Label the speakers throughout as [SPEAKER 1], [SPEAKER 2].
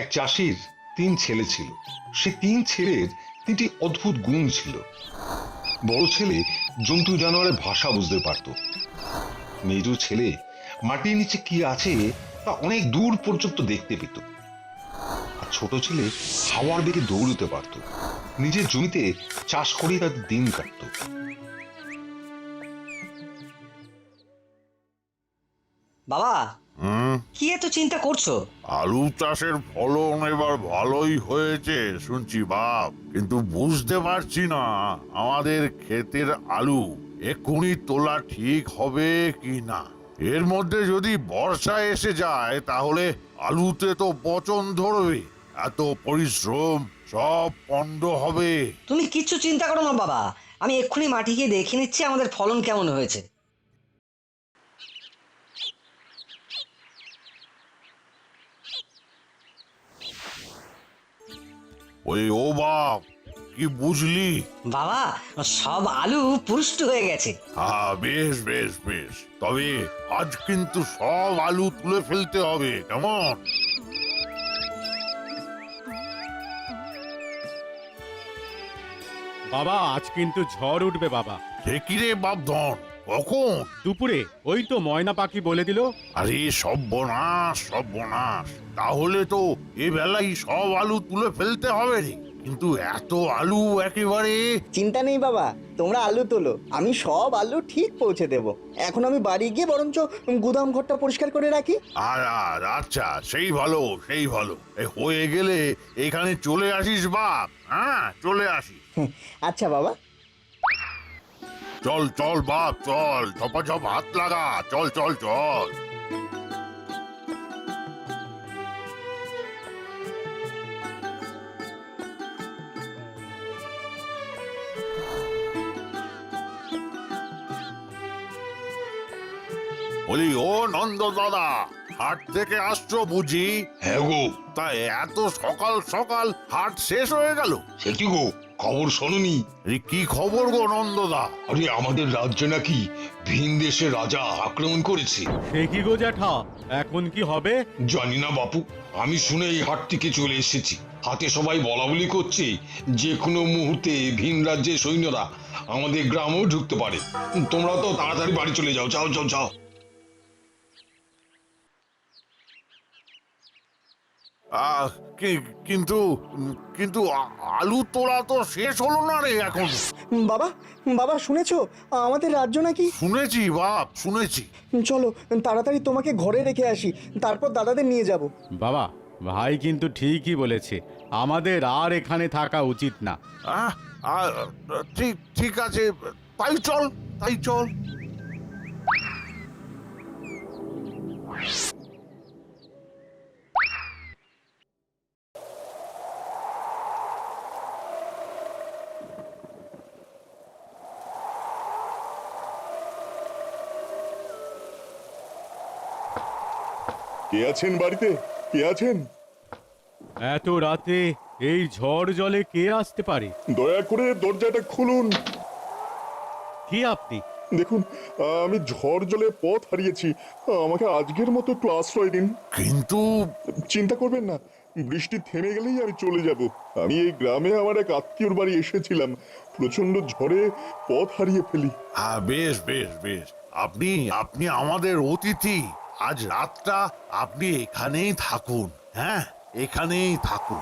[SPEAKER 1] এক চাষির তিন ছেলে ছিল। সে তিন ছেলের তিনটি অদ্ভুত গুণ ছিল। বড় ছেলে জন্তু জানোয়ারের ভাষা বুঝতে পারত। মেজো ছেলে মাটির নিচে কি আছে তা অনেক দূর পর্যন্ত দেখতে পেত। আর ছোট ছেলে হাওয়ার বেগে দৌড়তে পারত। নিজের জমিতে চাষ করেই তার দিন কাটতো।
[SPEAKER 2] বাবা কি এত চিন্তা করছ?
[SPEAKER 3] আলু চাষের ফলন এবার ভালোই হয়েছে শুনছি বাপ। কিন্তু বুঝতে পারছি না আমাদের ক্ষেতের আলু এক্ষুনি তোলা ঠিক হবে কি না? এর মধ্যে যদি বর্ষা এসে যায় তাহলে আলুতে তো পচন ধরবে এত পরিশ্রম সব পণ্ড হবে।
[SPEAKER 2] তুমি কিচ্ছু চিন্তা করো না বাবা আমি এক্ষুনি মাটি গিয়ে দেখে নিচ্ছি আমাদের ফলন কেমন হয়েছে।
[SPEAKER 3] ওই ও বাপ কি বুঝলি?
[SPEAKER 2] বাবা সব আলু পুষ্ট হয়ে গেছে।
[SPEAKER 3] হ্যাঁ বেশ বেশ বেশ। তবে আজ কিন্তু সব আলু তুলে ফেলতে হবে কেমন?
[SPEAKER 4] বাবা আজ কিন্তু ঝড় উঠবে বাবা।
[SPEAKER 3] রে বাপধন? কখন?
[SPEAKER 4] দুপুরে ওই তো ময়না পাখি বলে দিল।
[SPEAKER 3] আরে সর্বনাশ সর্বনাশ। তাহলে তো এ বেলায় সব আলু তুলে ফেলতে হবে রে। কিন্তু এত আলু একেবারে
[SPEAKER 5] চিন্তা নেই বাবা তোমরা আলু তোলো। আমি সব আলু ঠিক পৌঁছে দেব। এখন আমি বাড়ি গিয়ে বরঞ্চ গুদাম ঘরটা পরিষ্কার করে রাখি।
[SPEAKER 3] আর আর আচ্ছা সেই ভালো সেই ভালো। এ হয়ে গেলে এখানে চলে আসিস বাপ হ্যাঁ চলে আসিস।
[SPEAKER 5] আচ্ছা বাবা
[SPEAKER 3] চল চল বাপ চল। ঝপা ঝপ হাত লাগা। চল চল চল। বলি ও নন্দ দাদা হাট থেকে আসছো বুঝি?
[SPEAKER 1] হ্যাঁ গো।
[SPEAKER 3] তা এত সকাল সকাল হাট শেষ হয়ে গেল।
[SPEAKER 1] সে কি গো? খবর শোনি
[SPEAKER 3] এই কি খবর গো নন্দদা?
[SPEAKER 1] আরে আমাদের রাজ্যে নাকি ভিন দেশের রাজা আক্রমণ করেছে।
[SPEAKER 4] সে কি গো জ্যাঠা? এখন কি হবে?
[SPEAKER 1] জানি না বাপু আমি শুনে এই হাট থেকে চলে এসেছি। হাতে সবাই বলা বলি করছে যে কোনো মুহূর্তে ভিন রাজ্যের সৈন্যরা আমাদের গ্রামেও ঢুকতে পারে। তোমরা তো তাড়াতাড়ি বাড়ি চলে যাও যাও যাও যাও
[SPEAKER 3] আহ, কি- কিন্তু কিন্তু আলু তোলা তো শেষ হলো না রে এখন।
[SPEAKER 5] বাবা বাবা শুনেছো? আমাদের রাজ্য নাকি?
[SPEAKER 3] শুনেছি বাপ শুনেছি।
[SPEAKER 5] চলো তাড়াতাড়ি তোমাকে ঘরে রেখে আসি। তারপর দাদাদের নিয়ে যাব।
[SPEAKER 4] বাবা ভাই কিন্তু ঠিকই বলেছে। আমাদের আর এখানে থাকা উচিত না।
[SPEAKER 3] ঠিক ঠিক আছে। তাই চল তাই চল।
[SPEAKER 6] কে আছেন বাড়িতে? কে আছেন?
[SPEAKER 4] এত রাতে এই ঝড় জলে কে আসতে পারে?
[SPEAKER 6] দয়া করে দরজাটা খুলুন।
[SPEAKER 4] কি আপনি?
[SPEAKER 6] দেখুন আমি ঝড় জলে পথ হারিয়েছি। আমাকে আজকের মতো একটু আশ্রয় দিন।
[SPEAKER 3] কিন্তু
[SPEAKER 6] চিন্তা করবেন না বৃষ্টি থেমে গেলেই আমি চলে যাব। আমি এই গ্রামে আমার এক আত্মীয়র বাড়ি এসেছিলাম। প্রচণ্ড ঝড়ে পথ হারিয়ে ফেলি।
[SPEAKER 3] হ্যাঁ বেশ বেশ বেশ। আপনি আপনি আমাদের অতিথি। আজ রাতটা আপনি এখানেই থাকুন হ্যাঁ? এখানেই থাকুন।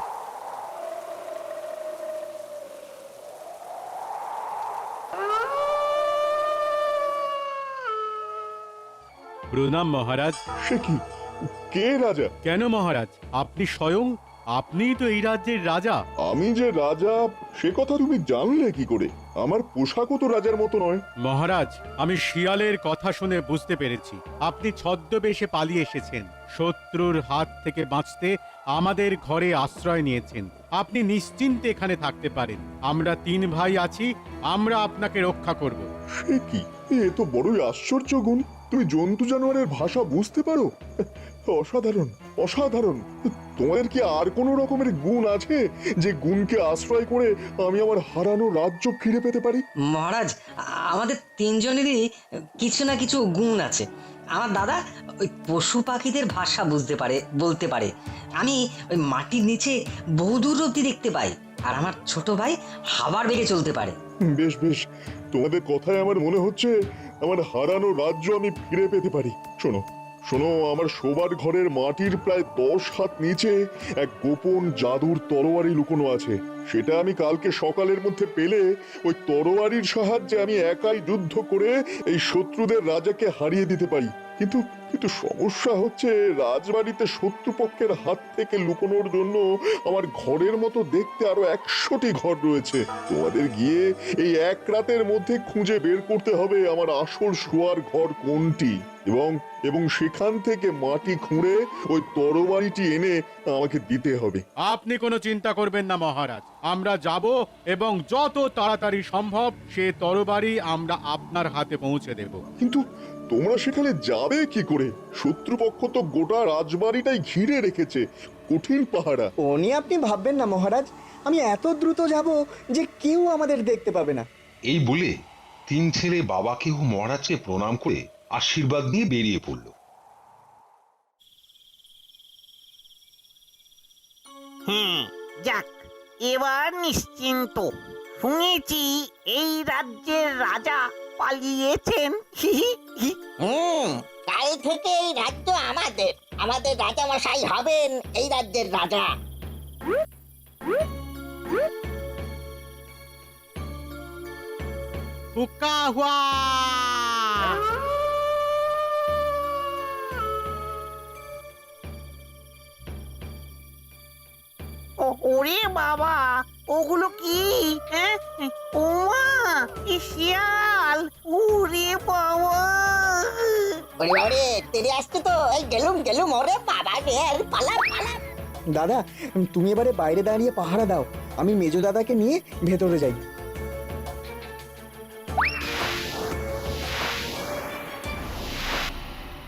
[SPEAKER 4] প্রণাম মহারাজ।
[SPEAKER 6] সে কি? কে রাজা?
[SPEAKER 4] কেন মহারাজ? আপনি স্বয়ং? আপনিই তো এই রাজ্যের রাজা।
[SPEAKER 6] আমি যে রাজা সে কথা তুমি জানলে কি করে? আমার পোশাকও তো রাজার মতো নয়।
[SPEAKER 4] মহারাজ আমি শিয়ালের কথা শুনে বুঝতে পেরেছি। আপনি ছদ্মবেশে পালিয়ে এসেছেন। শত্রুর হাত থেকে বাঁচতে আমাদের ঘরে আশ্রয় নিয়েছেন। আপনি নিশ্চিন্তে এখানে থাকতে পারেন। আমরা তিন ভাই আছি আমরা আপনাকে রক্ষা করব।
[SPEAKER 6] সে কি? এ তো বড়ই আশ্চর্য গুণ। তুমি জন্তু জানোয়ারের ভাষা বুঝতে পারো? অসাধারণ অসাধারণ। তোমাদের কি আর কোনো রকমের গুণ আছে যে গুণকে আশ্রয় করে আমি আমার হারানো রাজ্য ফিরে পেতে পারি?
[SPEAKER 2] মহারাজ আমাদের তিনজনেরই কিছু না কিছু গুণ আছে। আমার দাদা ওই পশু পাখিদের ভাষা বুঝতে পারে বলতে পারে। আমি ওই মাটির নিচে বহুদূর অব্দি দেখতে পাই আর আমার ছোট ভাই হাওয়ার বেগে চলতে পারে।
[SPEAKER 6] বেশ বেশ। তোমাদের কথায় আমার মনে হচ্ছে আমার হারানো রাজ্য আমি ফিরে পেতে পারি। শোনো শোনো, আমার শোবার ঘরের মাটির প্রায় দশ হাত নিচে এক গোপন জাদুর তরোয়ারি লুকোনো আছে। সেটা আমি কালকে সকালের মধ্যে পেলে ওই তরোয়ারির সাহায্যে আমি একাই যুদ্ধ করে এই শত্রুদের রাজাকে হারিয়ে দিতে পারি। কিন্তু কিন্তু সমস্যা হচ্ছে রাজবাড়িতে শত্রুপক্ষের হাত থেকে লুকোনোর জন্য আমার ঘরের মতো দেখতে আরও একশোটি ঘর রয়েছে। তোমাদের গিয়ে এই এক রাতের মধ্যে খুঁজে বের করতে হবে আমার আসল শোয়ার ঘর কোনটি। এবং এবং সেখান থেকে মাটি খুঁড়ে ওই তরবারিটি এনে আমাকে দিতে হবে।
[SPEAKER 4] আপনি কোনো চিন্তা করবেন না মহারাজ। আমরা যাব এবং যত তাড়াতাড়ি সম্ভব সে তরবারি আমরা আপনার হাতে পৌঁছে দেব।
[SPEAKER 6] কিন্তু তোমরা সেখানে যাবে কি করে? শত্রুপক্ষ তো গোটা রাজবাড়িটাই ঘিরে রেখেছে। কঠিন পাহারা।
[SPEAKER 5] ও নিয়ে আপনি ভাববেন না মহারাজ। আমি এত দ্রুত যাব যে কেউ আমাদের দেখতে পাবে না।
[SPEAKER 1] এই বলে তিন ছেলে বাবাকে ও মহারাজকে প্রণাম করে আশীর্বাদ নিয়ে বেরিয়ে পড়ল।
[SPEAKER 7] হুম যাক এবার নিশ্চিন্ত। শুনেছি এই রাজ্যের রাজা পালিয়েছেন।
[SPEAKER 8] হুম কাল থেকে এই রাজ্য আমাদের। আমাদের রাজা মশাই হবেন এই রাজ্যের রাজা।
[SPEAKER 4] হুক্কা হুয়া।
[SPEAKER 7] ওরে বাবা ওগুলো কি? হ্যাঁ? ওমা কি শিয়াল। ওরে বাবা
[SPEAKER 8] ওরে বাবারে তেরে আসছে তো। এই গেলুম গেলুম। ওরে বাবা রে পালা পালা।
[SPEAKER 5] দাদা তুমি এবারে বাইরে দাঁড়িয়ে পাহারা দাও। আমি মেজো দাদাকে নিয়ে ভেতরে যাই।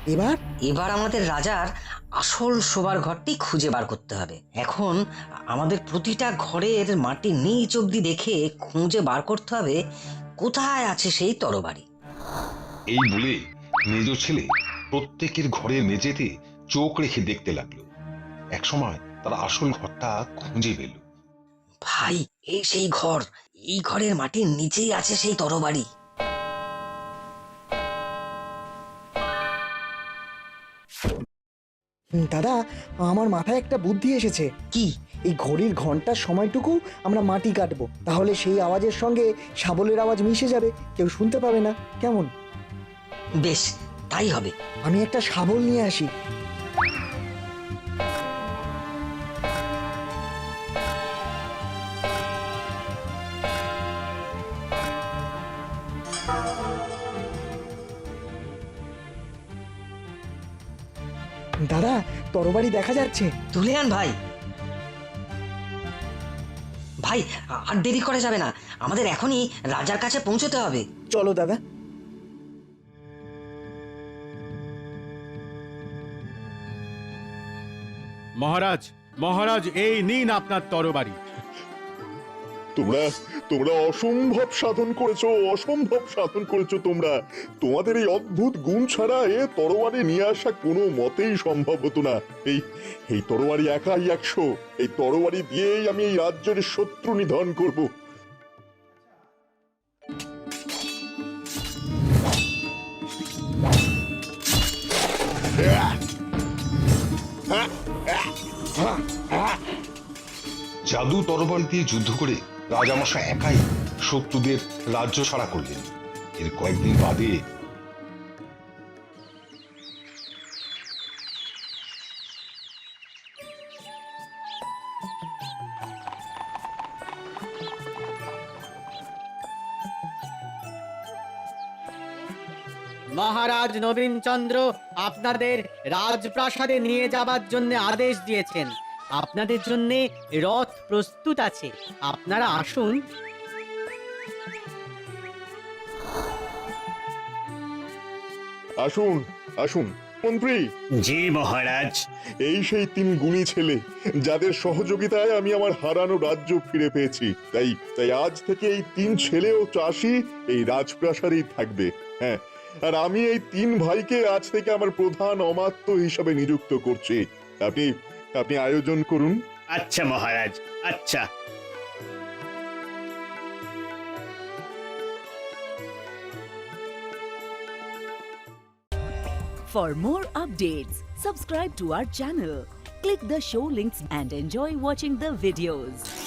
[SPEAKER 5] এবার?
[SPEAKER 2] এবার আমাদের রাজার আসল শোবার ঘরটি খুঁজে বার করতে হবে। এখন আমাদের প্রতিটা ঘরের মাটির নিচ অব্দি দেখে খুঁজে বার করতে হবে কোথায় আছে সেই তরবারি?
[SPEAKER 1] এই বলে মেজ ছেলে প্রত্যেকের ঘরের মেঝেতে চোখ রেখে দেখতে লাগল। একসময় তারা আসল ঘরটা খুঁজে পেল।
[SPEAKER 2] ভাই এই সেই ঘর এই ঘরের মাটির নিচেই আছে সেই তরবারি।
[SPEAKER 5] দাদা আমার মাথায় একটা বুদ্ধি এসেছে।
[SPEAKER 2] কি?
[SPEAKER 5] এই ঘড়ির ঘণ্টার সময়টুকু আমরা মাটি কাটবো তাহলে সেই আওয়াজের সঙ্গে শাবলের আওয়াজ মিশে যাবে কেউ শুনতে পাবে না। কেমন?
[SPEAKER 2] বেশ তাই হবে।
[SPEAKER 5] আমি একটা শাবল নিয়ে আসি। দাদা তরবারি দেখা যাচ্ছে।
[SPEAKER 2] তুলে আন ভাই। ভাই আর দেরি করা যাবে না। আমাদের এখনই রাজার কাছে পৌঁছতে হবে।
[SPEAKER 5] চলো দাদা।
[SPEAKER 4] মহারাজ মহারাজ এই নিন আপনার তরবারি।
[SPEAKER 6] তোমরা তোমরা অসম্ভব সাধন করেছ, অসম্ভব সাধন করেছ তোমরা। তোমাদের এই অদ্ভুত গুণ ছাড়া এ তরোয়ারি নিয়ে আসা কোনো মতেই সম্ভব হতো না। এই এই তরোয়ারি একাই একশো। এই তরোয়ারি দিয়েই আমি এই রাজ্যের শত্রু নিধন করব।
[SPEAKER 1] জাদু তরবাল দিয়ে যুদ্ধ করে রাজামশা একাই শত্রুদের রাজ্য ছাড়া করলেন। এর কয়েকদিন বাদে
[SPEAKER 9] মহারাজ নবীনচন্দ্র আপনাদের রাজপ্রাসাদে নিয়ে যাবার জন্য আদেশ দিয়েছেন। আপনাদের জন্য রথ প্রস্তুত আছে। আপনারা আসুন।
[SPEAKER 6] আসুন আসুন। মন্ত্রী।
[SPEAKER 10] জি মহারাজ।
[SPEAKER 6] এই সেই তিন গুণী ছেলে যাদের সহযোগিতায় আমি আমার হারানো রাজ্য ফিরে পেয়েছি। তাই তাই আজ থেকে এই তিন ছেলে ও চাষি এই রাজপ্রাসাদেই থাকবে। হ্যাঁ আর আমি এই তিন ভাইকে আজ থেকে আমার প্রধান অমাত্য হিসাবে নিযুক্ত করছি। আপনি আপনি আয়োজন করুন
[SPEAKER 10] আচ্ছা মহারাজ আচ্ছা
[SPEAKER 11] For more updates, subscribe to our channel, click the show links and enjoy watching the videos.